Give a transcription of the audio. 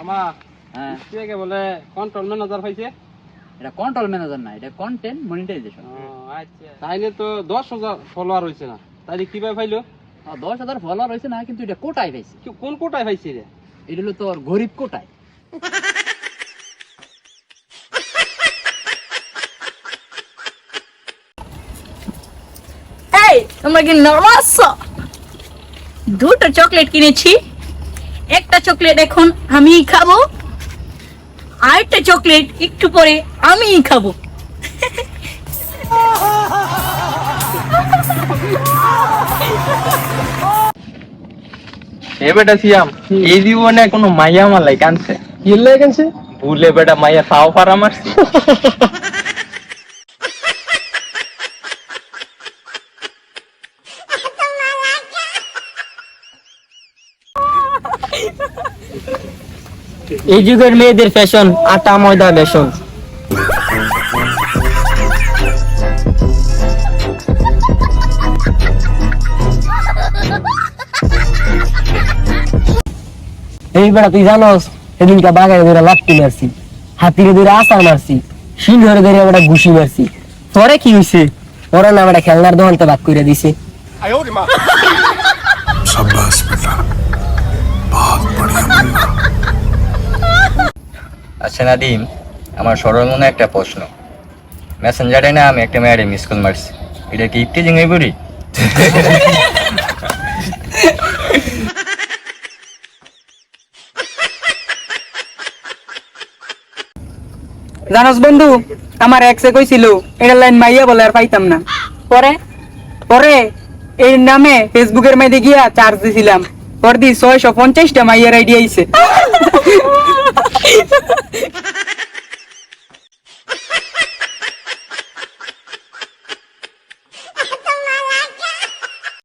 আমা হ্যাঁ। কে বলে কন্ট্রোল ম্যানেজার পাইছে? এটা কন্ট্রোল ম্যানেজার না এটা কন্টেন্ট মনিটাইজেশন আচ্ছা। তাইলে তো দশ হাজার ফলোয়ার হয়েছে না। তাইলে কীভাবে পাইলো? দশ হাজার ফলোয়ার হয়েছে না কিন্তু এটা কোটায় পাইছে। কি- কোন কোটায় পাইছে রে? এটা হলো তোর গরিব কোটায়। এই তোমরা কি নার্ভাস দুটো চকলেট কিনেছি। একটা চকলেট এখন আমি খাব আরেকটা চকলেট একটু পরে আমি খাব। এ বেটা সিয়াম এই জীবনে কোনো মাইয়া মালাই কানছে কিনলে কেনছে ভুলে বেটা মাইয়া তাও পারা মারছি। এই যুগের মেয়েদের ফ্যাশন আটা ময়দা বেসন। এই বেড়া তুই জানোস সেদিনকে বাগানে ধরে লাত্তি মারছি হাতিরে ধরে আসার মারছি সিংহরে ধরে আমরা ঘুষি মারছি। তোরে কি হইছে? ওরা না আমরা খেলনার দোকানতে ভাগ করে দিছে। আচ্ছা নাদিম আমার সরল মনে একটা প্রশ্ন। মেসেঞ্জারে না আমি একটা মেয়ারে মিস কল মারছি। এটা কি ইফটিজিং হয়ে পড়ি জানোস বন্ধু আমার এক্সে কইছিল এটা লাইন মাইয়া বলে আর পাইতাম না। পরে? পরে? এই নামে ফেসবুকের মধ্যে গিয়া চার্জ দিছিলাম। পরদি ছয়শো পঞ্চাশটা মাইয়ার আইডিয়া আইছে।